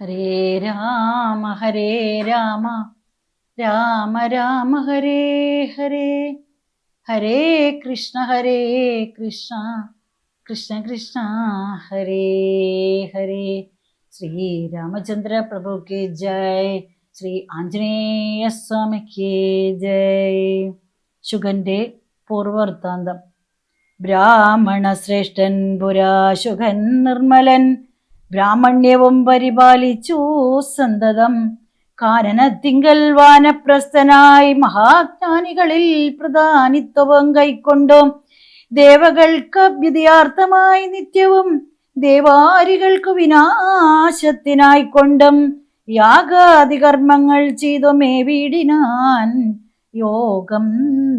ഹരേ രാമ ഹരേ രാമ. രാമ രാമ ഹരേ ഹരേ. ഹരേ കൃഷ്ണ ഹരേ കൃഷ്ണ. കൃഷ്ണ കൃഷ്ണ ഹരേ ഹരേ. ശ്രീരാമചന്ദ്ര പ്രഭുക്ക് ജയ്. ശ്രീ ആഞ്ജനേയ സ്വാമിക്ക് ജയ്. ശുഗന്റെ പൂർവവൃത്താന്തം. ബ്രാഹ്മണ ശ്രേഷ്ഠൻ പുരാശുഖൻ നിർമ്മലൻ. ബ്രാഹ്മണ്യവും പരിപാലിച്ചു സന്തതം. കാനനത്തിങ്കൽ വാനപ്രസ്ഥനായി മഹാജ്ഞാനികളിൽ പ്രധാനിത്വവും കൈക്കൊണ്ടും ദേവകൾക്ക് അഭ്യുദയാർത്ഥമായി നിത്യവും ദേവാരികൾക്ക് വിനാശത്തിനായി കൊണ്ടും യാഗാദി കർമ്മങ്ങൾ ചെയ്തു മേവീടിനാൻ യോഗം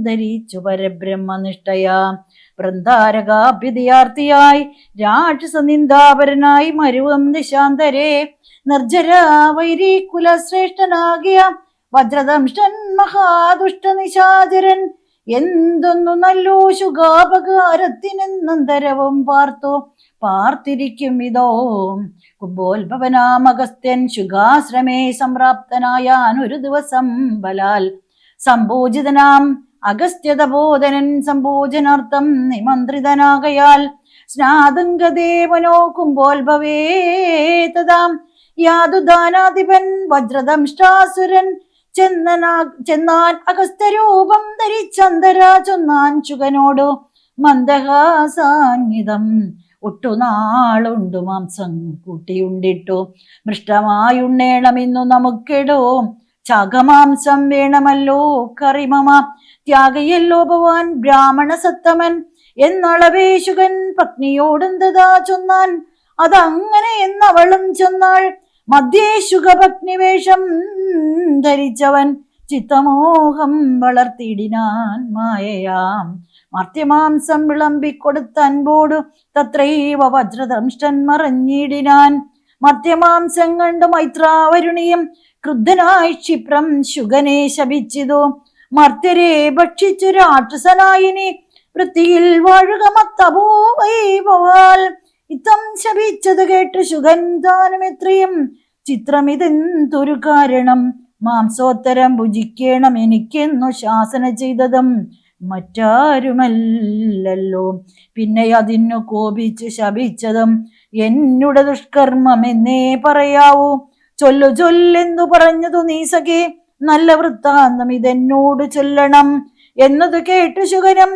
ധരിച്ചു പരബ്രഹ്മനിഷ്ഠയാ. വൃന്ദാരകാഭ്യുദയാർത്ഥിയായി രാക്ഷസ നിന്ദാപരനായി മരുവം നിർജര നിർജര വൈരി കുലശ്രേഷ്ഠനാകിയ വജ്രദംഷ്ടൻ മഹാദുഷ്ട നിശാചരൻ എന്തൊന്നു നല്ലോ ശുഗാപകാരത്തിനെന്നന്തരവും പാർത്തു. പാർത്തിരിക്കും ഇതോ കുംഭോത്ഭവനാമഗസ്ത്യൻ ശുഗാശ്രമേ സംപ്രാപ്തനായാൻ ഒരു ദിവസം ബലാൽ. സംപൂജിതനാം അഗസ്ത്യതബോധനൻ സംഭോജനാർത്ഥം നിമന്ത്രിതനാകയാൽ സ്നാതങ്കദേവനോ കുംഭോത്ഭവേ തഥാം യാതുദാനാധിപൻ വജ്രദംഷ്ടാസുരൻ ചെന്നനാ ചെന്നാൻ അഗസ്ത്യരൂപം ധരിച്ചന്തരാ ചൊന്നാൻ ചുകനോടു മന്ദഹാസാന്വിതം. ഒട്ടുനാളുണ്ടു മാംസം കൂട്ടിയുണ്ടിട്ടു. മൃഷ്ടമായുണ്ണേണമെന്നു നമുക്കിടോ. ചകമാംസം വേണമല്ലോ കറിമമ ത്യാഗയല്ലോ ഭവാൻ ബ്രാഹ്മണ സത്തമൻ എന്നളവേശുകൻ പത്നിയോടെന്തതാ ചൊന്നാൻ. അതങ്ങനെ എന്നവളും ചൊന്നാൾ മധ്യേശുക പത്നിവേഷം ധരിച്ചവൻ ചിത്തമോഹം വളർത്തിയിടിനാൻ മായയാം. മർത്യമാംസം വിളമ്പിക്കൊടുത്ത അൻപോടു തത്രൈവ വജ്രദംഷ്ടൻ മറഞ്ഞിടിനാൻ. മർത്യമാംസം കണ്ടു മൈത്രാവരുണിയും ക്രുദ്ധനായി ക്ഷിപ്രം ശുഗനെ ശപിച്ചിതു. മർത്യരെ ഭക്ഷിച്ചു രാക്ഷസനായിനി. വൃത്തിയിൽ വാഴുക മത്തപോ വൈഭവാൽ ഇത്തം ശപിച്ചത് കേട്ട് സുഗന്ധാനം എത്രയും. ചിത്രമിതെന്തൊരു കാരണം? മാംസോത്തരം ഭുജിക്കണം എനിക്കെന്നു ശാസന ചെയ്തതും മറ്റാരുമല്ലല്ലോ. പിന്നെ അതിനു കോപിച്ച് ശപിച്ചതും എന്നുടെ ദുഷ്കർമ്മം എന്നേ പറയാവൂ. ചൊല്ലു ചൊല്ലെന്നു പറഞ്ഞതു നീ നല്ല വൃത്താന്തം ഇതെന്നോട് ചൊല്ലണം എന്നത് കേട്ടു ശുഖനം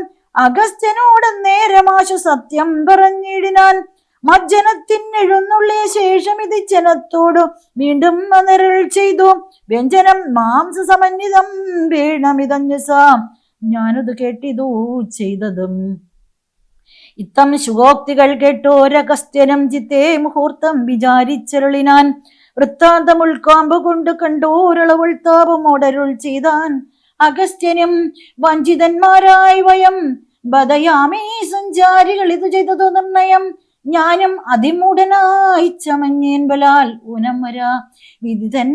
അഗസ്ത്യനോട് നേരമാശു സത്യം പറഞ്ഞിടിനാൻ. മജ്ജനത്തിനെഴുന്നള്ളിയ ശേഷം ഇത് ജനത്തോടു വീണ്ടും നിരൾ ചെയ്തു. വ്യഞ്ജനം മാംസ സമന്വിതം വീണമിതഞ്ഞസ ഞാനത് കേട്ടിതു ചെയ്തതും. ഇത്തം ശുഭോക്തികൾ കേട്ടോരഗസ്ത്യനം ചിത്തേ മുഹൂർത്തം വിചാരിച്ചരുളിനാൻ. വൃത്താന്തം ഉൾക്കാമ്പ് കൊണ്ട് കണ്ടോരളവുൾ താപമോടരുൾ ചെയ്താൻ. അഗസ്ത്യനും വഞ്ചിതന്മാരായി വയം. ബദയാമേ സഞ്ചാരികൾ ഇത് ചെയ്തതു നിർണയം. ഞാനും അതിമൂടനായി ചമഞ്ഞേൻ ബലാൽ ഊനം വരാ. വിദിതൻ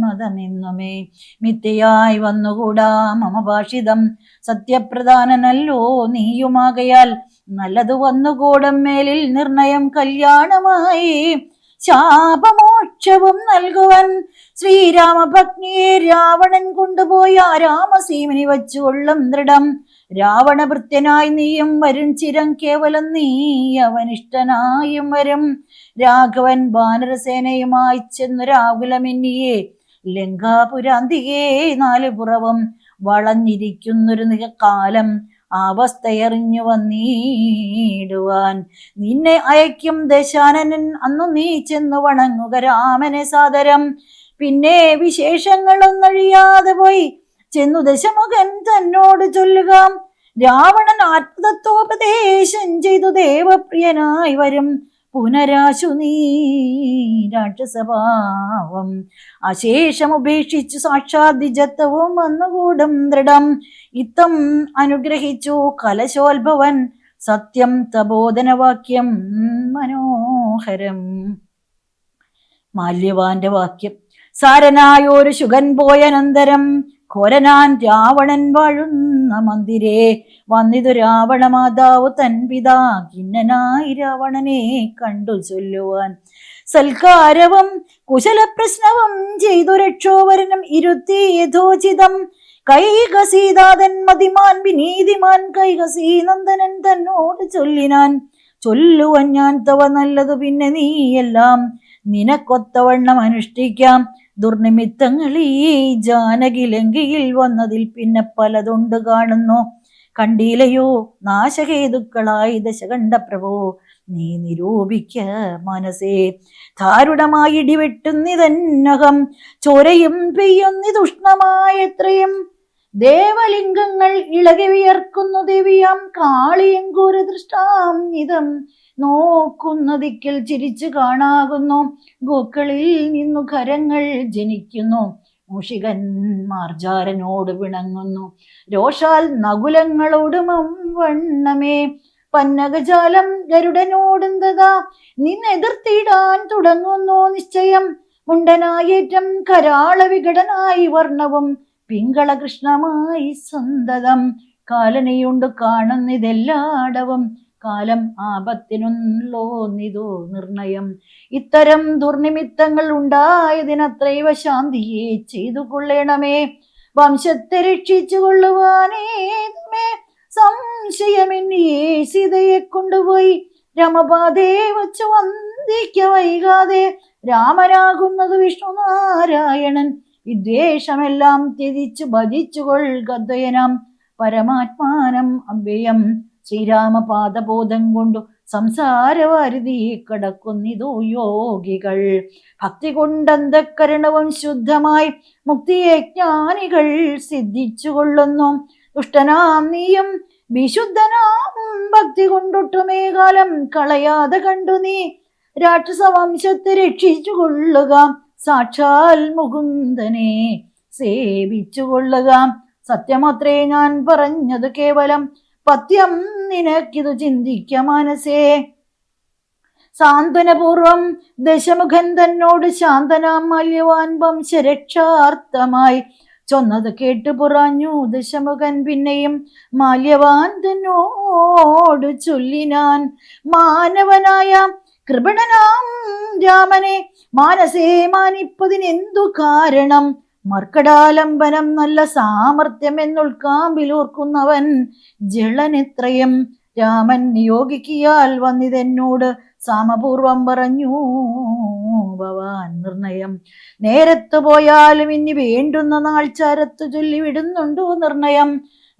മതമെന്നുമേ മിഥ്യയായി വന്നുകൂടാ മമ ഭാഷിതം സത്യപ്രധാനനല്ലോ നീയുമാകയാൽ. നല്ലത് വന്നുകൂടം മേലിൽ നിർണയം കല്യാണമായി. ശാപമോക്ഷവും നൽകുവൻ ശ്രീരാമഭഗ്നിയെ രാവണൻ കൊണ്ടുപോയി ആ രാമസീമനി വച്ചുകൊള്ളും ദൃഢം. രാവണഭൃത്യനായി നീയും വരും ചിരം കേവലം നീ അവനിഷ്ടനായും വരും. രാഘവൻ വാനരസേനയുമായി ചെന്നു രാകുലമിന്നിയെ ലങ്കാപുരാന്തികേ നാലുപുറവും വളഞ്ഞിരിക്കുന്നൊരു നിക കാലം. അവസ്ഥയറിഞ്ഞു വന്നിടുവാൻ. നിന്നെ അയക്കും ദശാനനൻ അന്നു നീ ചെന്നു വണങ്ങുക രാമനെ സാദരം. പിന്നെ വിശേഷങ്ങളൊന്നഴിയാതെ പോയി ചെന്നു ദശമുഖൻ തന്നോട് ചൊല്ലുക. രാവണൻ ആത്മതത്വോപദേശം ചെയ്തു ദേവപ്രിയനായി വരും. പുനരാശു നീ രാക്ഷസഭാവം അശേഷം ഉപേക്ഷിച്ചു സാക്ഷാത് ദ്വിജത്വവും വന്നുകൂടും ദൃഢം. ഇത്തം അനുഗ്രഹിച്ചു കലശോത്ഭവൻ സത്യം തബോധനവാക്യം മനോഹരം. മാല്യവാന്റെ വാക്യം സാരനായൊരു ശുഗൻ പോയനന്തരം ഘോരനാൻ രാവണൻ വാഴുന്ന മന്ദിരേ വന്നിതു രാവണ മാതാവ് തൻ പിതാ ഖിന്നനായി രാവണനെ കണ്ടു ചൊല്ലുവാൻ. സൽക്കാരവും കുശലപ്രശ്നവും ചെയ്തു രക്ഷോവരനും ഇരുത്തി യഥോചിതം. കൈകസീതാതൻ മതിമാൻ വിനീതിമാൻ കൈകസീ നന്ദനൻ തന്നോട് ചൊല്ലിനാൻ. ചൊല്ലുവൻ ഞാൻ തവ നല്ലതു പിന്നെ നീയെല്ലാം. നിനക്കൊത്തവണ്ണം അനുഷ്ഠിക്കാം. ദുർനിമിത്തങ്ങൾ ഈ ജാനകി ലങ്കയിൽ വന്നതിൽ പിന്നെ പലതുണ്ട് കാണുന്നു. കണ്ടീലയോ? നാശഹേതുക്കളായി ദശകണ്ഠ പ്രഭോ നീ നിരൂപിക്ക മനസ്സേ. ധാരുണമായി ഇടിവെട്ടുന്നിതന്നകം ചോരയും പെയ്യുന്നിതുഷ്ണമായ എത്രയും ദേവലിംഗങ്ങൾ ഇളകി വിയർക്കുന്നു ദിവ്യം കാളിയും ദൃഷ്ടാം ഇതം. നോക്കുന്ന ദിക്കിൽ ചിരിച്ചു കാണാകുന്നു ഗോക്കളിൽ നിന്നു കരങ്ങൾ ജനിക്കുന്നു. മൂഷികൻ മാർജാരനോട് വിണങ്ങുന്നു. രോഷാൽ നകുലങ്ങളോടുമം വണ്ണമേ. പന്നകജാലം ഗരുടനോടുന്നതാ നിന്നെതിർത്തിടാൻ തുടങ്ങുന്നു നിശ്ചയം. മുണ്ടനായേറ്റം കരാള വിഘടനായി വർണവും. പിങ്കള കൃഷ്ണമായി സന്തതം കാലനയുണ്ട് കാണുന്നിതെല്ലാടവും. കാലം ആപത്തിനുള്ളോന്നിതോ നിർണയം. ഇത്തരം ദുർനിമിത്തങ്ങൾ ഉണ്ടായതിനത്രൈവ ശാന്തിയെ ചെയ്തു കൊള്ളണമേ. വംശത്തെ രക്ഷിച്ചു കൊള്ളുവാനേതുമേ സംശയമെന്നിയേ സീതയെ കൊണ്ടുപോയി രമപാതേ വച്ചു വന്ദിക്ക വൈകാതെ. രാമനാകുന്നത് വിഷ്ണുനാരായണൻ. വിദ്വേഷമെല്ലാം ത്യജിച്ചു ഭജിച്ചു കൊൾഗദ്വയനം പരമാത്മാനം അവ്യയം ശ്രീരാമപാദബോധം കൊണ്ടു സംസാരവാരുതി കടക്കുന്നിതോ യോഗികൾ. ഭക്തി കൊണ്ടന്തക്കരണവും ശുദ്ധമായി മുക്തിയെ ജ്ഞാനികൾ സിദ്ധിച്ചു കൊള്ളുന്നു ദുഷ്ടനാം നീയും വിശുദ്ധനാം ഭക്തി കൊണ്ടൊട്ടുമേ കാലം കളയാതെ കണ്ടു നീ. രാക്ഷസവംശത്തെ രക്ഷിച്ചു കൊള്ളുക സാക്ഷാൽ മുകുന്ദനെ സേവിച്ചു കൊള്ളുക സത്യമത്രേ ഞാൻ പറഞ്ഞത് കേവലം പത്യം നിനക്കിതു ചിന്തിക്ക മനസ്സേ സാന്ത്വനപൂർവം ദശമുഖൻ തന്നോട് ശാന്തനാം മല്യവാൻ വംശരക്ഷാർത്ഥമായി ചൊന്നത് കേട്ടു പുറഞ്ഞു ദശമുഖൻ പിന്നെയും മാല്യവാൻ തന്നോട് ചൊല്ലിനാൻ. മാനവനായ കൃപണനാം രാമനെ മാനസേ മാനിപ്പതിനെന്തു കാരണം? മർക്കടാലംബനം നല്ല സാമർത്ഥ്യം എന്നുൾക്കാമ്പിലൂർക്കുന്നവൻ ജളനെത്രയും രാമൻ നിയോഗിക്കിയാൽ വന്നിതെന്നോട് സാമപൂർവം പറഞ്ഞു. ഭവാൻ നിർണയം. നേരത്തു പോയാലും ഇനി വേണ്ടുന്ന ചൊല്ലി വിടുന്നുണ്ടോ നിർണയം.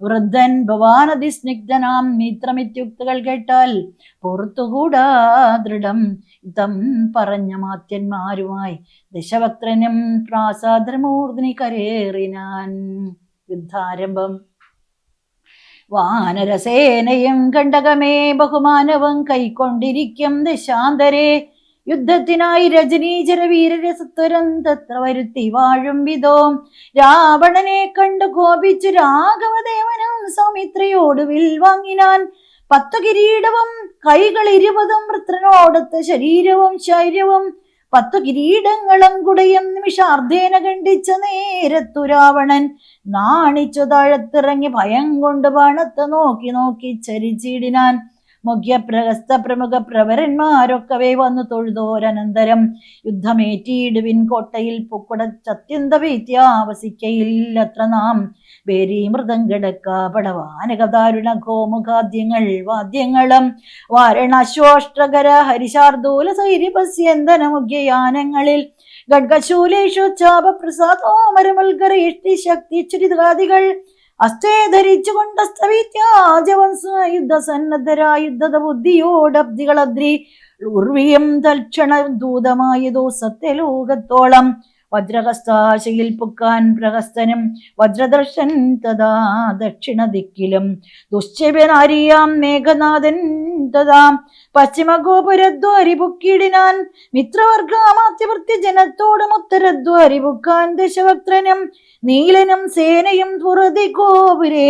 വൃദ്ധൻ ഭവാനതി സ്നിഗ്ധനാം മിത്രമിത്യുക്തകൾ കേട്ടാൽ പുറത്തുകൂടാ ദൃഢം. ഇതം പറഞ്ഞ മാത്യന്മാരുമായി ദശവക്രനും പ്രാസാദ്രമൂർധിനി കരേറിനാൻ. യുദ്ധാരംഭം. വാനരസേനയും കണ്ടകമേ ബഹുമാനവും കൈക്കൊണ്ടിരിക്കും ദശാന്തരെ. യുദ്ധത്തിനായി രജനീചര വീരരസത്വരം തത്ര വരുത്തി വാഴും വിധോ. രാവണനെ കണ്ടു കോപിച്ചു രാഘവദേവനും സൗമിത്രയോട് വിൽ വാങ്ങിനാൻ. പത്തു കിരീടവും കൈകൾ ഇരുപതും വൃത്രനോടത്ത് ശരീരവും ശൈര്യവും. പത്തു കിരീടങ്ങളും കുടയും നിമിഷാർദ്ധേന കണ്ടിച്ച നേരത്തു രാവണൻ നാണിച്ചു താഴത്തിറങ്ങി ഭയം കൊണ്ട് പണത്ത് നോക്കി നോക്കി ചരിച്ചിടിനാൻ മുഖ്യപ്രഹസ്ത പ്രമുഖ വന്നു തൊഴുതോരനന്തരം. യുദ്ധമേറ്റിയിടുവിൻ കോട്ടയിൽ പൊക്കുടച്ചത്യന്ത വീത്യാവസിക്കയില്ലത്ര നാം. വേരി മൃദംഗടക്ക പടവാനകദാരുണ ഗോമുഖാദ്യങ്ങൾ വാദ്യങ്ങളും. വാരണാശ്വോഷ്ട്രകര ഹരിശാർദൂല സൈര്യപസ്യന്തന മുഖ്യയാനങ്ങളിൽ ഗഡ്ഗശൂലേഷു ചാപ പ്രസാദോമരമൽകര ഇഷ്ടി ശക്തി ചുരിതാദികൾ. അസ്തേ ധരിച്ചുകൊണ്ട് അസ്തവിത്യാജവംസ യുദ്ധസന്നദ്ധരാ യുദ്ധത ബുദ്ധിയോടബ്ദികളദ്രി ഉർവിയം തൽക്ഷണ ദൂതമായതോ സത്യലോകത്തോളം വജ്രഹസ്താശയിൽ പുക്കാൻ പ്രഹസ്തനും വജ്രദർശൻ തഥാ ദക്ഷിണ ദിക്കിലും. ദുശ്ചവനാരിയാം മേഘനാഥൻ തഥാ പശ്ചിമഗോപുരദ്വാരി പുക്കിടിനാൻ മിത്രവർഗാമാത്യവൃത്തി ജനത്തോടും ഉത്തരദ്വാരി പുക്കാൻ ദശവക്രനും നീലനും സേനയും പുറതി ഗോപുരേ.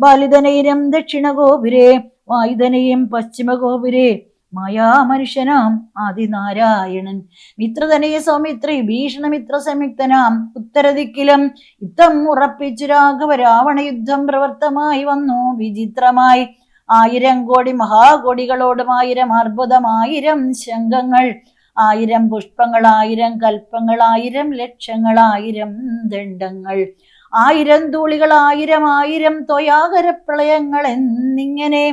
ബാലിതനയിലും ദക്ഷിണ ഗോപുരേ വായുധനയും പശ്ചിമ ഗോപുരേ മായാമനുഷ്യനാം ആദിനാരായണൻ. മിത്രധനയ സൗമിത്രി ഭീഷണമിത്ര സംയുക്തനാം ഉത്തരദിക്കിലും യുദ്ധം ഉറപ്പിച്ചു രാഘവ രാവണ യുദ്ധം പ്രവർത്തമായി വന്നു. വിചിത്രമായി ആയിരം കോടി മഹാകോടികളോടും ആയിരം അർബുദം ആയിരം ശംഖങ്ങൾ ആയിരം കൽപ്പങ്ങൾ ആയിരം ലക്ഷങ്ങൾ ആയിരം ദണ്ഡങ്ങൾ ആയിരം തൂളികൾ ആയിരം ആയിരം തൊയാകര പ്രളയങ്ങൾ എന്നിങ്ങനെ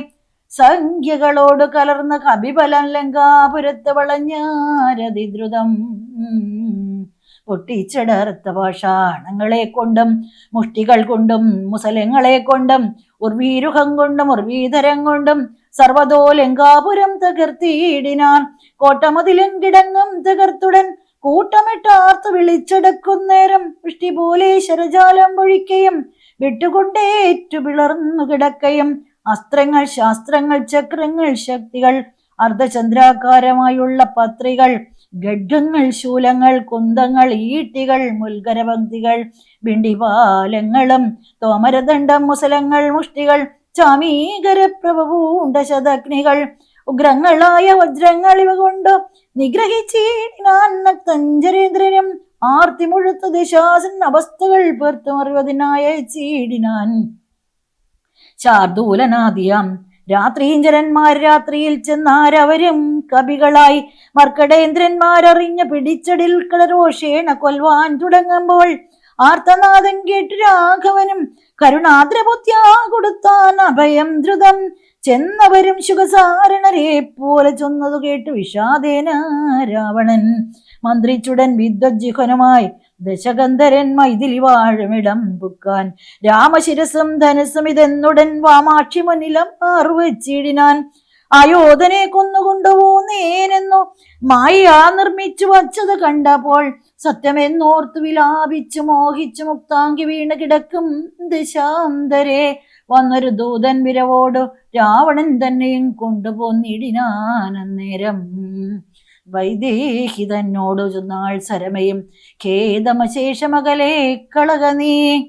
സംഖ്യകളോട് കലർന്ന കപിബലം ലങ്കാപുരത്ത് വളഞ്ഞാരതിദ്രുതം. പൊട്ടിച്ചടർത്ത പാഷാണങ്ങളെ കൊണ്ടും മുഷ്ടികൾ കൊണ്ടും മുസലങ്ങളെ കൊണ്ടും ഉർവീരുഹം കൊണ്ടും ഉർവീധരം കൊണ്ടും സർവതോ ലങ്കാപുരം തകർത്തിയിടിനാൻ കോട്ടമതിലും കിടങ്ങും തകർത്തുടൻ കൂട്ടമിട്ടാർത്ത് വിളിച്ചെടുക്കുന്നേരം വൃഷ്ടി പോലെ ശരജാലം പൊഴിക്കയും വിട്ടുകൊണ്ടേറ്റു വിളർന്നു കിടക്കയും അസ്ത്രങ്ങൾ ശാസ്ത്രങ്ങൾ ചക്രങ്ങൾ ശക്തികൾ അർദ്ധചന്ദ്രാകാരമായുള്ള പത്രികൾ ഗഡ്ഢങ്ങൾ ശൂലങ്ങൾ കുന്തങ്ങൾ ഈട്ടികൾ മുൽകരപങ്ക്തികൾ ബിണ്ടിപാലങ്ങളും തോമരദണ്ഡം മുസലങ്ങൾ മുഷ്ടികൾ ചാമീകരപ്രഭൂണ്ട ശതഗ്നികൾ ഉഗ്രങ്ങളായ വജ്രങ്ങൾ ഇവ കൊണ്ട് നിഗ്രഹിച്ചീടിനാൻ തഞ്ചരേന്ദ്രനും ആർത്തി മുഴുത്ത ദിശാസൻ അവസ്ഥകൾ പേർത്തുമറിവതിനായ ചീടിനാൻ. ശാർദൂലനാദിയാം രാത്രീഞ്ചരന്മാർ രാത്രിയിൽ ചെന്നാരവരും കവികളായി മർക്കടേന്ദ്രന്മാരറിഞ്ഞ പിടിച്ചടിൽ കളരോഷേണ കൊൽവാൻ തുടങ്ങുമ്പോൾ ആർത്തനാദം കേട്ട് രാഘവനും കരുണാദ്രബുദ്ധ്യാ കൊടുത്താൻ അഭയം ദ്രുതം. ചെന്നവരും ശുഖസാരണരെ പോലെ ചൊന്നതു കേട്ട് വിഷാദേന രാവണൻ. മന്ത്രിച്ചുടൻ വിദ്വജ്ജിഹനുമായി ദശകന്ധരൻ മൈതിലി വാഴമിടം പുക്കാൻ. രാമശിരസും ധനുസും ഇതെന്നുടൻ വാമാക്ഷി മുന്നിലം ആറുവച്ചിടിനാൻ. അയോധനെ കൊന്നുകൊണ്ടുപോന്നേനെന്നു മായ നിർമ്മിച്ചു വച്ചത് കണ്ടപ്പോൾ സത്യമെന്നോർത്ത് വിലാപിച്ചു മോഹിച്ചു മുക്താങ്കി വീണ് കിടക്കും ദശാന്തരെ. വന്നൊരു ദൂതൻ വിരവോട് രാവണൻ തന്നെയും കൊണ്ടുപോന്നിടിനാനന്നേരം വൈദേഹി തന്നോടു ചൊന്നാൾ സരമയും. ഖേദമശേഷമകലെ കളക നീ.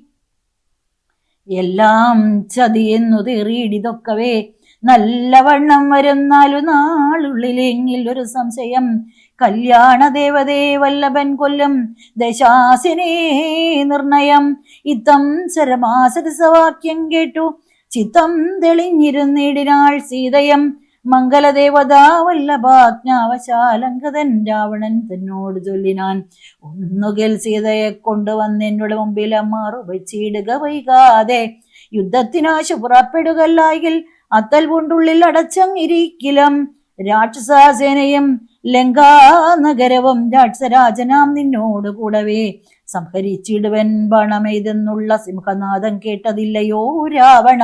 എല്ലാം ചതിയെന്നു തീറിയിടിതൊക്കവേ. നല്ലവണ്ണം വരുന്നാലു നാളുള്ളിലെങ്കിൽ ഒരു സംശയം. കല്യാണ ദേവതേ വല്ലഭൻ കൊല്ലും ദശാസിനേ നിർണയം. ഇത്തം സരമാസരസവാക്യം കേട്ടു. ചിത്തം തെളിഞ്ഞിരുന്നിടിനാൾ സീതയം മംഗലദേവതാവല്ലഭാജ്ഞാവശാലങ്കതൻ രാവണൻ തന്നോട് ചൊല്ലിനാൻ. ഒന്നുകിൽ സീതയെ കൊണ്ടുവന്ന് എന്നോട് മുമ്പിൽ അമ്മാറു വെച്ചിടുക വൈകാതെ യുദ്ധത്തിനാശു പുറപ്പെടുകല്ലായിൽ അത്തൽ പൂണ്ടുള്ളിൽ അടച്ചങ്ങിരിക്കിലും. രാക്ഷസാസേനയും ലങ്കാനഗരവും രാക്ഷസരാജനാം നിന്നോട് കൂടവേ സംഹരിച്ചിടുവൻ പണമെയ്തെന്നുള്ള സിംഹനാഥം കേട്ടതില്ലയോ രാവണ?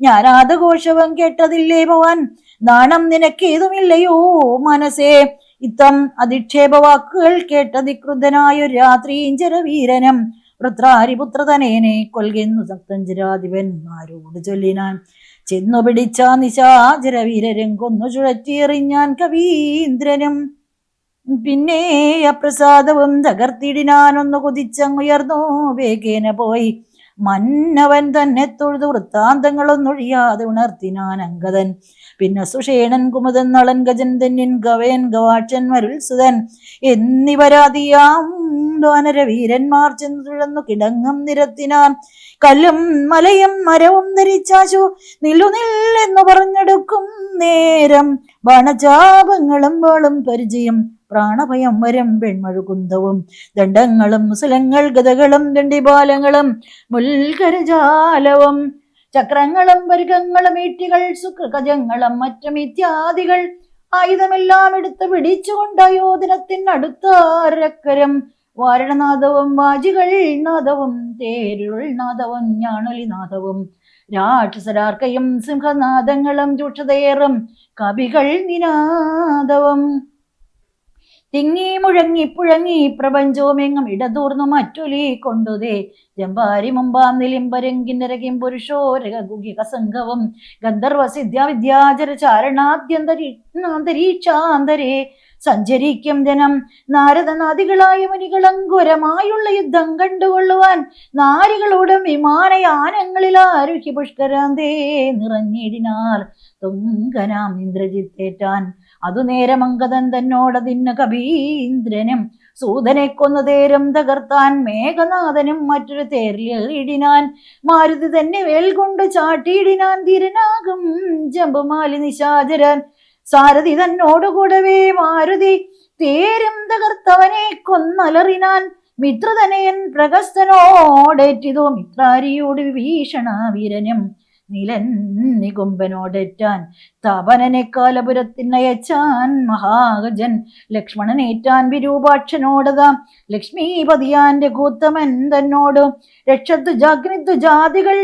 ഞാനാദഘോഷവും കേട്ടതില്ലേ ഭവാൻ? നാണം നിനക്കേതുമില്ലയോ മനസ്സേ? ഇത്തം അധിക്ഷേപ വാക്കുകൾ കേട്ടതിക്രുദ്ധനായ രാത്രീഞ്ചര വീരനും വൃത്രാരിപുത്രതനേനെ കൊൽകുന്നു സപ്തഞ്ചരാധിപന്മാരോട് ചൊല്ലിനാൻ. ചെന്നു പിടിച്ച നിശാചരവീരരും കൊന്നു ചുഴറ്റിയെറിഞ്ഞാൻ കവീന്ദ്രനും. പിന്നെ അപ്രസാദവും തകർത്തിടിനാനൊന്നു കുതിച്ചങ്ങുയർന്നു. വേഗേന പോയി. മന്നവൻ തന്നെ തൊഴുതു വൃത്താന്തങ്ങളൊന്നൊഴിയാതെ ഉണർത്തിനാൻ അങ്കദൻ പിന്നെ സുഷേണൻ കുമുദൻ നളൻ ഗജൻ തെന്നിൻ ഗവയൻ ഗവാക്ഷൻ മരുത്സുതൻ എന്നിവരാതിയാം. വാനരവീരന്മാർ ചെന്നു തുഴന്നു കിടങ്ങും നിരത്തിനാൻ. കല്ലും മലയും മരവും ധരിച്ചാശു. നില്ലു നില്ലെന്നു പറഞ്ഞെടുക്കും നേരം. ബണചാപങ്ങളും വാളും പരിചയം. പ്രാണഭയം വരം പെൺമഴുകുന്തവും ദണ്ഡങ്ങളും മുസലങ്ങൾ ഗതകളും ദണ്ഡിപാലങ്ങളും മുൽകരജാലവും ചക്രങ്ങളും പരികങ്ങളും ഈട്ടികൾ സുഖകജങ്ങളും മറ്റും ഇത്യാദികൾ ആയുധമെല്ലാം എടുത്ത് പിടിച്ചുകൊണ്ട് അയോധനത്തിനടുത്താരക്കരം വാരണനാഥവും വാജികൾ നാദവും തേരുൾ നാദവും ഞാണൊലി നാദവും രാക്ഷസരാർക്കയും സിംഹനാദങ്ങളും രൂക്ഷതയേറും കവികൾ നിനാദവും. തിങ്ങി മുഴങ്ങി പുഴങ്ങി പ്രപഞ്ചവുമെങ്ങും ഇടതൂർന്നു മറ്റൊലി കൊണ്ടുതേ. ജമ്പാരി മുമ്പാം നിലിംബരങ്കിന്നരകിം പുരുഷോരക ഗുഹിക സംഘവും ഗന്ധർവ സിദ്ധ്യ വിദ്യാചര ചാരണാദ്യന്തരീക്ഷാന്തരേ. സഞ്ചരിക്കും ജനം നാരദനാദികളായ മുനികളങ്കുരമായുള്ള യുദ്ധം കണ്ടുകൊള്ളുവാൻ. നാരികളോടും വിമാനയാനങ്ങളിൽ ആരുഹി പുഷ്കരാന്തേ നിറഞ്ഞിടിനാർ. തുങ്കനാം ഇന്ദ്രജിത്തേറ്റാൻ അതു നേരം അങ്കദൻ തന്നോടതിന് കവീന്ദ്രനും സൂതനെ കൊന്നതേരം തകർത്താൻ മേഘനാഥനും മറ്റൊരു തേരിലിടിനാൻ മാരുതി തന്നെ വേൽകൊണ്ട് ചാട്ടിയിടിനാൻ തിരനാകും ജമ്പുമാലി നിശാചരൻ. സാരഥി തന്നോടുകൂടവേ മാരുതി തേരം തകർത്തവനെ കൊന്നലറിനാൻ മിത്രതനയൻ പ്രഗസ്തനോടേറ്റിതോ മിത്രാരിയോട് വിഭീഷണ വീരനും. നിലൻ നികുംബനോടേറ്റാൻ തപനനെ കാലപുരത്തിനയച്ചാൻ മഹാഗജൻ ലക്ഷ്മണനേറ്റാൻ വിരൂപാക്ഷനോടതാം. ലക്ഷ്മീപതിയാന്റെ കൂത്തമൻ തന്നോട് രക്ഷത്തു ജാഗ്നിത്തു ജാതികൾ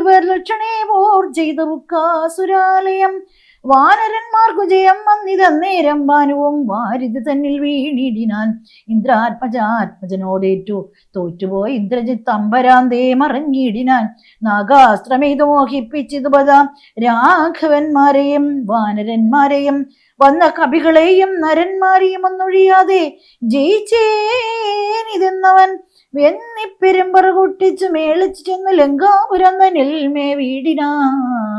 പേർ ലക്ഷണേ പോർ ചെയ്തു ബുക്കാസുരാലയം വാനരന്മാർക്കു ജയം വന്നിതന്നേരം ഭാനുവും വാരിത് തന്നിൽ വീണിടിനാൻ. ഇന്ദ്രാത്മജാത്മജനോടേറ്റു തോറ്റുപോയി ഇന്ദ്രജിത്ത് അമ്പരാന്തേ മറഞ്ഞിടിനാൻ. നാഗാസ്ത്രമേതു മോഹിപ്പിച്ചിതുപതാം രാഘവന്മാരെയും വാനരന്മാരെയും വന്ന കവികളെയും നരന്മാരെയും ഒന്നൊഴിയാതെ ജയിച്ചേനിതെന്നവൻ വെന്നിപ്പെരുമ്പറ കൊട്ടിച്ചു മേളിച്ചു ചെന്ന് ലങ്കാപുരം തന്നിൽ മേ വീടിനാൻ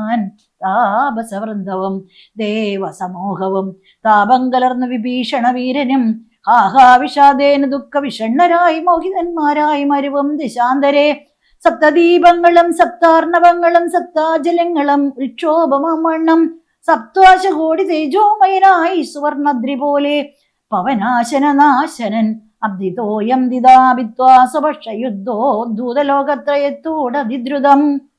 താപസവൃന്ദവും ദേവസമൂഹവും താപം കലർന്ന വിഭീഷണ വീരനും ആഹാവിഷാദേന ദുഃഖ വിഷണ്ണരായി മോഹിതന്മാരായി മരുവും ദിശാന്തരെ. സപ്തദീപങ്ങളും സപ്താർണവങ്ങളും സപ്താജലങ്ങളും വിക്ഷോഭമണ്ണം സപ്താശകോടി തേജോമയനായി സുവർണദ്രി പോലെ. പവനാശനനാശനൻ അബ്ദിതോയം ദിതാഭിത്വാസപക്ഷയുദ്ധോ ദൂതലോകത്രയത്തോടതിദ്രുതം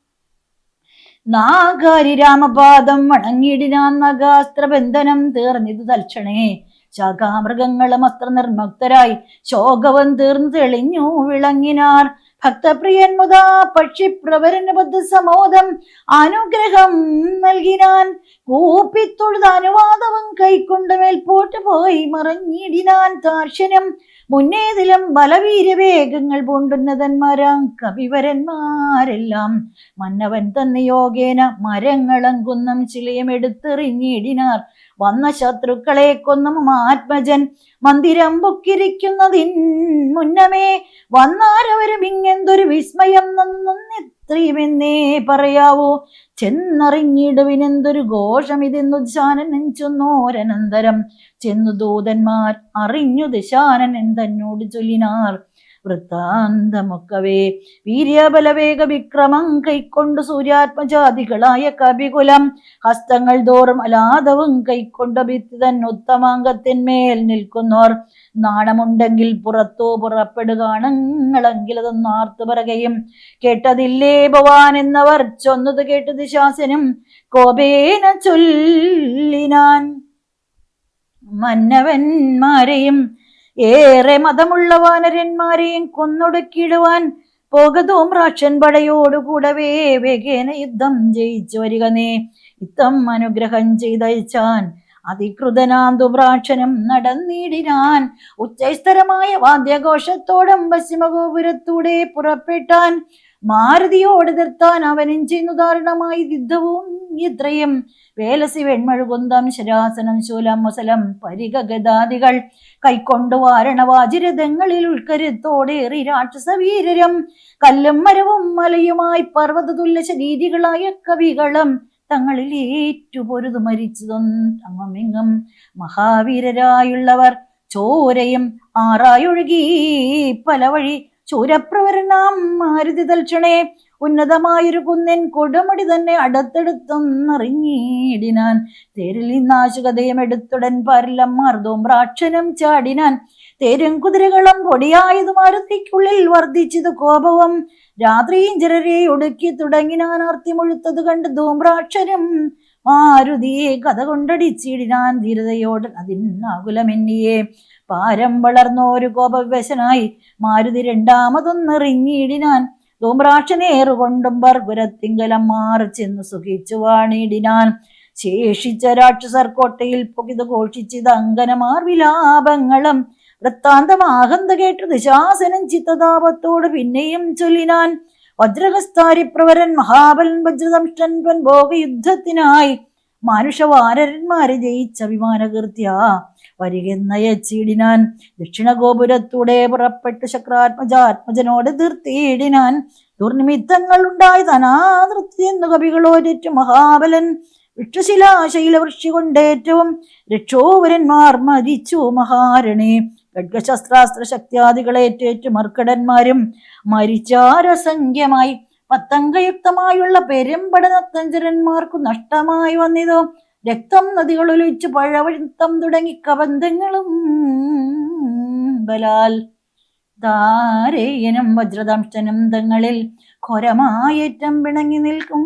നാഗാരി രാമപാദം വണങ്ങിടിനാൻ നഗാസ്ത്രബന്ധനം തീർന്നിതു തൽക്ഷണേ. ശാഖാമൃഗങ്ങളും അസ്ത്രനിർമുക്തരായി ശോകവും തീർന്നു തെളിഞ്ഞു വിളങ്ങിനാർ. ഭക്തപ്രിയൻ മുതാ പക്ഷിപ്രവരന് ബദ്ധസമോദം അനുഗ്രഹം നൽകിനാൻ. കൂപ്പിത്തൊഴുത അനുവാദവും കൈക്കൊണ്ട് മേൽപോട്ട് പോയി മറഞ്ഞിടിനാൻ താർശനം മുന്നേതിലും ബലവീരവേഗങ്ങൾ പൂണ്ടുന്നതന്മാരാം കവിവരന്മാരെല്ലാം. മന്നവൻ തന്നെ യോഗേന മരങ്ങളും കുന്നം ചിലയും എടുത്തെറിഞ്ഞിടിനാർ വന്ന ശത്രുക്കളെ കൊന്നും ആത്മജൻ മന്ദിരം പൊക്കിരിക്കുന്നതിൻ മുന്നമേ വന്നാരവരും ഇങ്ങെന്തൊരു വിസ്മയം നന്നിത്രയുമെന്നേ പറയാവൂ. ചെന്നറിഞ്ഞിടുവിനെന്തൊരു ഘോഷം ഇതെന്നു ദശാനൻ ചൊന്നോരനന്തരം ചെന്നു ദൂതന്മാർ അറിഞ്ഞു ദശാനൻ തന്നോട് ചൊല്ലിനാർ. വൃത്താന്തമൊക്കവേ. വീര്യബലവേഗ വിക്രമം കൈക്കൊണ്ടു സൂര്യാത്മജാതികളായ കവികുലം ഹസ്തങ്ങൾ തോറും അലാദവും കൈക്കൊണ്ട ഭിത്തിതൻ ഉത്തമാംഗത്തിന്മേൽ നിൽക്കുന്നോർ. നാണമുണ്ടെങ്കിൽ പുറത്തോ പുറപ്പെടുകയാണെങ്കിലതെന്ന് അതൊന്നാർത്തു പറകയും കേട്ടതില്ലേ ഭവാൻ എന്നവർ? ചൊന്നത് കേട്ടത് ശാസനും കോപേന ചൊല്ലിനാൻ. മന്നവന്മാരെയും ഏറെ മതമുള്ള വാനരന്മാരെയും കൊന്നൊടുക്കിടുവാൻ പോകതോം രാക്ഷൻ പടയോടുകൂടവേ വേഗേന യുദ്ധം ജയിച്ചു വരിക നേ ഇത്തം അനുഗ്രഹം ചെയ്തയച്ചാൻ പ്രാക്ഷനും നടന്നിടിനാൻ. ഉച്ചസ്ഥരമായ വാദ്യഘോഷത്തോടും പശ്ചിമഗോപുരത്തൂടെ പുറപ്പെട്ടാൻ മാരുതിയോട് നിർത്താൻ അവനും ചെയ്യുന്നു ദാരുണമായി യുദ്ധവും ഇത്രയും വേലസി വെൺമഴുകുന്തം ശരാസനം ശൂലം മുസലം പരിഗഗദാദികൾ കൈക്കൊണ്ടു വാരണവാചിരഥങ്ങളിൽ ഉൾക്കരുത്തോടേറി രാക്ഷസ വീരരം. കല്ലും മരവും മലയുമായി പർവത തുല്യ ശരീരികളായ കവികളും തങ്ങളിൽ ഏറ്റുപൊരുതു മരിച്ചതൊന്നും മഹാവീരരായുള്ളവർ ചോരയും ആറായൊഴുകി. പല വഴി ചൂരപ്രവരനാം മാരുതി തൽക്ഷണേ. ഉന്നതമായൊരു കുന്നിൻ കൊടുമുടി തന്നെ അടുത്തെടുത്തൊന്നറിഞ്ഞിടിനാൻ തേരിൽ നിന്നാശുകതയും എടുത്തുടൻ പരലം മർദ്ദവും പ്രാക്ഷനും ചാടിനാൻ. തേരും കുതിരകളും പൊടിയായതു മാരുതിക്കുള്ളിൽ വർദ്ധിച്ചത് കോപവും രാത്രിയും ജരരെ ഒടുക്കി തുടങ്ങിനാൻ അർത്തി മുഴുത്തത് കണ്ട് ധൂമ്രാക്ഷനും മാരുതിയെ കഥ കൊണ്ടടിച്ചിടിനാൻ ധീരതയോട് അതിനാകുലമെന്നിയെ. പാരം വളർന്നോരു കോപവശനായി മാരുതി രണ്ടാമതൊന്നെറിഞ്ഞിടിനാൻ ധൂമ്രാക്ഷനേറുകൊണ്ടും ബർഗുരത്തിങ്കലം മാറി ചെന്ന് സുഖിച്ചു വാണിടിനാൻ. ശേഷിച്ച രാക്ഷസർ കോട്ടയിൽ പുകിത് ഘോഷിച്ചിത് അങ്കനമാർ വിലാപങ്ങളും വൃത്താന്തമാഹന്ത കേട്ട് ദുശാസനം ചിത്തതാപത്തോട് പിന്നെയും ചൊല്ലിനാൻ. വജ്രഹസ്താരിപ്രവരൻ മഹാബലൻ വജ്രദംഷ്ടൻ ഭോഗയുദ്ധത്തിനായി. മാനുഷവാനരന്മാരെ ജയിച്ച വിമാനകീർത്തിയ ചീടിനാൻ ദക്ഷിണഗോപുരത്തൂടെ പുറപ്പെട്ട് ശക്രാത്മജാത്മജനോട് തീർത്തിയിടിനാൻ ദുർനിമിത്തങ്ങൾ ഉണ്ടായി തനാതൃപ്തി എന്നു കവികളോരേറ്റു മഹാബലൻ. വൃക്ഷശിലാശൈലവൃക്ഷി കൊണ്ടേറ്റവും രക്ഷോവരന്മാർ മരിച്ചു മഹാരണേ. ഖഡ്ഗശസ്ത്രാസ്ത്ര ശക്തിയാദികളേറ്റേറ്റു മർക്കടന്മാരും മരിച്ചാരസംഖ്യമായി പത്തങ്കയുക്തമായുള്ള പെരുമ്പടനത്തഞ്ചരന്മാർക്കു നഷ്ടമായി വന്നിതോ. രക്തം നദികളൊലിച്ചു പഴവഴുത്തം തുടങ്ങി കബന്ധങ്ങളും ബലാൽ. ധാരേയനും വജ്രദംഷ്ടനും തങ്ങളിൽ ഘോരമായേറ്റം പിണങ്ങി നിൽക്കും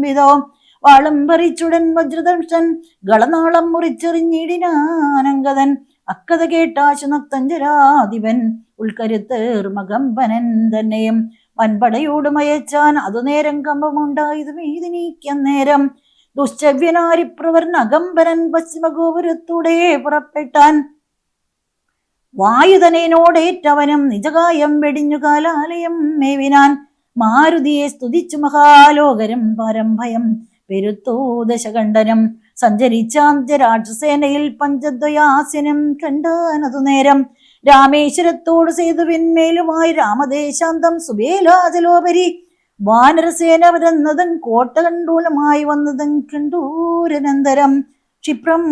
വിധോ. വാളും പറിച്ചുടൻ വജ്രദംഷൻ ഗളനാളം മുറിച്ചെറിഞ്ഞിടിനാനങ്കതൻ അക്കഥ കേട്ടാശുനക്തഞ്ചരാധിപൻ ഉൾക്കരുത്ത് മകമ്പനൻ തന്നെയും. വൻപടയോട് മയച്ചാൻ അതു നേരം കമ്പമുണ്ടായത് മീതി നീക്കന്നേരം ദുശ്ചവ്യനാരിപ്രവർ അകമ്പരൻ പശ്ചിമഗോപുരത്തൂടെ പുറപ്പെട്ടാൻ. വായുധനേനോടേറ്റവനും നിജകായം വെടിഞ്ഞു കാലാലയം മേവിനാൻ. മാരുതിയെ സ്തുതിച്ചു മഹാലോകരം പരംഭയം പെരുത്തോ ദശകണ്ഠനം. സഞ്ചരിച്ചാന്ത്യരാക്ഷസേനയിൽ പഞ്ചദ്വയാസ്യനും കണ്ടാനതു നേരം. രാമേശ്വരത്തോട് സേതുവിന്മേലുമായി രാമദേശാന്തം സുബേലാജലോപരി വാനരസേന വരുന്നതും കോട്ടകണ്ടൂലമായി വന്നതും കണ്ടൂരനന്തരം ക്ഷിപ്രം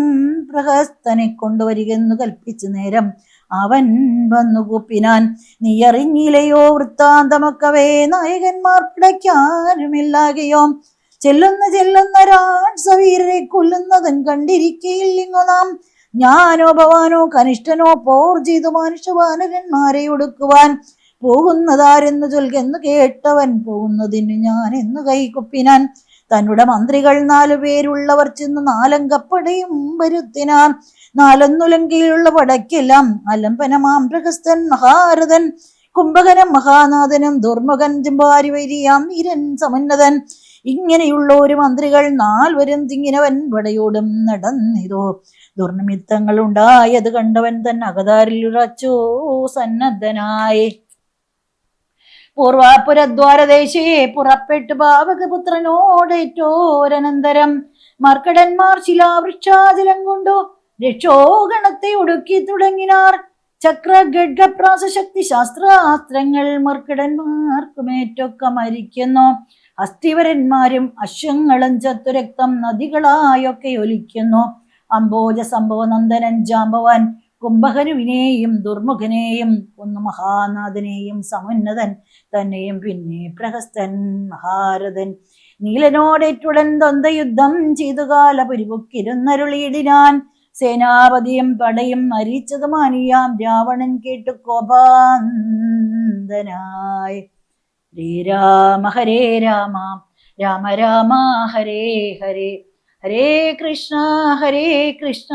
പ്രഹസ്തനെ കൊണ്ടുവരികെന്നു കൽപ്പിച്ചു നേരം അവൻ വന്നു കൂപ്പിനാൻ. നീ അറിഞ്ഞില്ലയോ വൃത്താന്തമൊക്കവേ നായകന്മാർ പിടയ്ക്കാനുമില്ലാകയോ ചെല്ലുന്ന ചെല്ലുന്ന രാജവീരരെ കൊല്ലുന്നതും കണ്ടിരിക്കയില്ലിങ്ങോ നാം? ഞാനോ ഭവാനോ കനിഷ്ഠനോ പോർ ചെയ്തു മനുഷ്യവാനരന്മാരെ ഒടുക്കുവാൻ. പോകുന്നതാരെന്നു ചൊൽകെന്ന് കേട്ടവൻ പോകുന്നതിന് ഞാൻ എന്ന് കൈകുപ്പിനാൻ തന്നുടെ മന്ത്രികൾ നാലു പേരുള്ളവർ ചെന്ന് നാലങ്കപ്പടയും വരുത്തിനാൻ നാലൊന്നുലങ്കയിലുള്ള പടയ്ക്കെല്ലാം അലംപനമാം പ്രഹസ്തൻ മഹാരഥൻ കുംഭകനം മഹാനാഥനും ദുർമുഖൻ ജമ്പാരി വൈരിയാം ഇരൻ സമുന്നതൻ. ഇങ്ങനെയുള്ള ഒരു മന്ത്രികൾ നാൽവരും തിങ്ങിനവൻ വടയോടും നടന്നിതോ. ദുർനിമിത്തങ്ങൾ ഉണ്ടായത് കണ്ടവൻ തൻ അകതാരിൽ ഉറച്ചോ സന്നദ്ധനായി. പൂർവാപുരദ്വാരദേശേ പുറപ്പെട്ടു പാവകപുത്രനോടേറ്റോരനന്തരം മർക്കടന്മാർ ശിലാവൃക്ഷാചലം കൊണ്ടു രക്ഷോഗണത്തെ ഒടുക്കി തുടങ്ങിനാർ. ചക്ര ഗഡ്ഗപ്രാസ ശാസ്ത്രാസ്ത്രങ്ങൾ മർക്കടന്മാർക്കുമേറ്റൊക്കെ മരിക്കുന്നു. അസ്ഥിവരന്മാരും അശ്വങ്ങളും ചത്തുരക്തം നദികളായൊക്കെ ഒലിക്കുന്നു. അംബോജ സംഭവ നന്ദനൻ ജാമ്പവാൻ കുംഭകരുവിനെയും ദുർമുഖനെയും ഒന്ന് മഹാനാഥനെയും സമുന്നതൻ തന്നെയും പിന്നെ പ്രഹസ്തൻ മഹാരഥൻ. നീലനോടേറ്റുടൻ ദ്വന്ദ്യുദ്ധം ചെയ്തു കാല പുരിപുക്കിരുന്നരുളിയിടിനാൻ സേനാപതിയും പടയും മരിച്ചതുമാനിയാം രാവണൻ കേട്ടു കോപാന്തനായി. ശ്രീരാമ ഹരേ രാമ രാമ രാമ ഹരേ ഹരേ. ഹരേ കൃഷ്ണ ഹരേ കൃഷ്ണ.